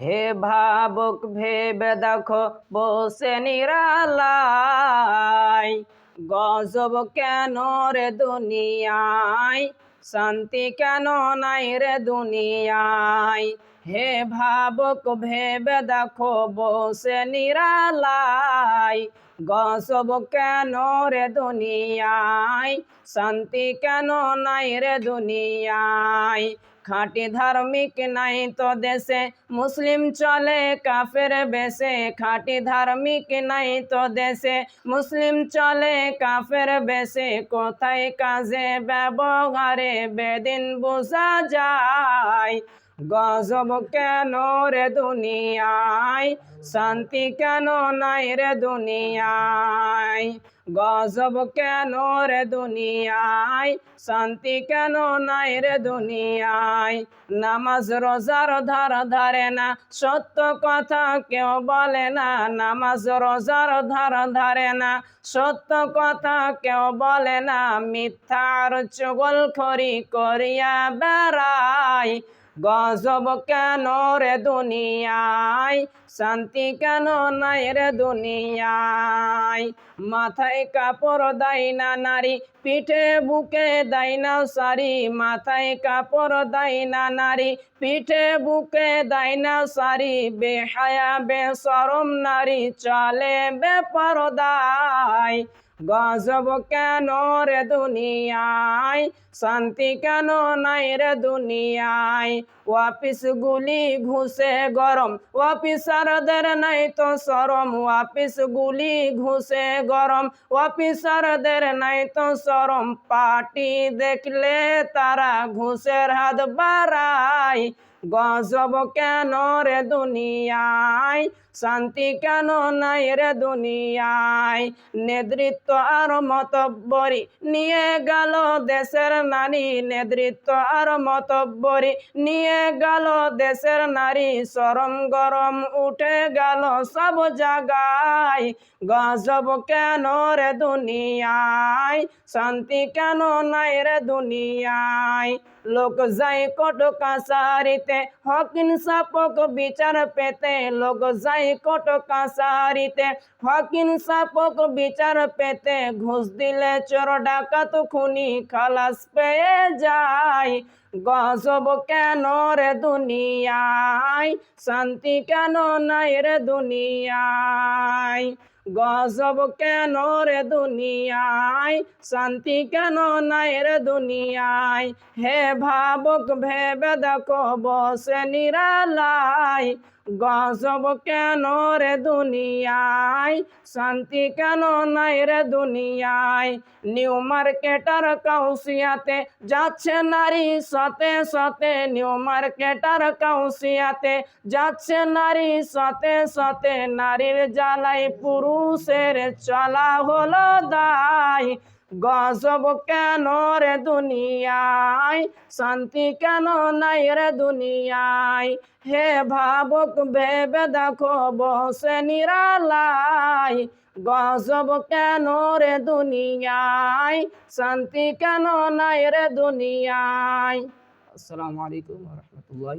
হে ভাবুক ভেবে দেখো বসে নিরালাই গজব কেন রে দুনিয়ায়? শান্তি কেন নাই রে দুনিয়ায়? হে ভাবক, ভেবে দেখো বসে নিরালাই গজব কেন রে দুনিয়ায়? শান্তি কেন নাই রে দুনিয়ায়? খাঁটি ধার্মিক নাই তো দেশে, মুসলিম চলে কাফের বেশে। খাঁটি ধার্মিক নাই তো দেশে, মুসলিম চলে কাফের বেশে। কোথায় কাজে ব্যবহারে বেদিন বোঝা যায় গজব কেন রে দুনিয়ায়? শান্তি কেন নাই রে দুনিয়ায়? গজব কেন রে দুনিয়ায়? শান্তি কেন নাই রে দুনিয়ায়? নামাজ রোজার ধার ধারে না, সত্য কথা কেউ বলে না। নামাজ রোজার ধার ধারে না, সত্য কথা কেউ বলে না। মিথ্যার চগল খড়ি করিয়া বেড়ায় গজব কেন রে দুনিয়ায়? শান্তি কেন নাই রে দুনিয়ায়? মাথায় কাপড় দেয় না নারী, পিঠে বুকে দেয় না সারি মাথায় কাপড় দেয় না নারী, পিঠে বুকে দেয় না সারি বেহায়া বেসরম নারী চলে বেপরদায় গজব কেন রে দুনিয়ায়? শান্তি কেন নাই রে দুনিয়ায়? অফিস গুলি ঘুষে গরম, অফিসারদের নাই তো সরম অফিস গুলি ঘুষে গরম, অফিসারদের নাই তো সরম পার্টি দেখলে তারা ঘুষের হাত বাড়ায়। গজব কেন রে দুনিয়ায়? শান্তি কেন নাই রে দুনিয়ায়? নেতৃত্ব আর মতব্বরি নিয়ে গেল দেশের নারী। নেতৃত্ব আর মতব্বরি নিয়ে গেল দেশের নারী। সরম গরম উঠে গেল সব জায়গায়। গজব কেন রে দুনিয়ায়? শান্তি কেন নাই রে দুনিয়ায়? লোক যাই কোট কাসারিতে হকিন সাপক বিচার পেতে লোক যাই কোট কাসারিতে হকিন সাপক বিচার পেতে ঘুষ দিলে চোর ডাকাত খুনি খালাস পেয়ে যায়। গজব কেন রে দুনিয়ায়? শান্তি কেন নাই রে দুনিয়ায়? গজব কেন রে দুনিয়ায়? শান্তি কেন নাই রে দুনিয়ায়? হে ভাবক ভেবে দেখো বসে নিরালাই গজব কেন রে দুনিয়ায়? শান্তি কেন নাই রে দুনিয়ায়? নিউ মার্কেটার কাউসিয়াতে যাচ্ছে নারী সতে সতে নিউ মার্কেটার কাউসিয়াতে যাচ্ছে নারী সতে সতে নারীর জ্বালাই পুরুষের চলা হলো দায়। গজব কেন রে দুনিয়ায়? শান্তি কেন নাই রে দুনিয়ায়? হে ভাবক, ভেবে দেখো, বসে নিরালাই গজব কেন রে দুনিয়ায়? শান্তি কেন নাই রে দুনিয়ায়? আসসালামু আলাইকুম রহমতুল্লাহ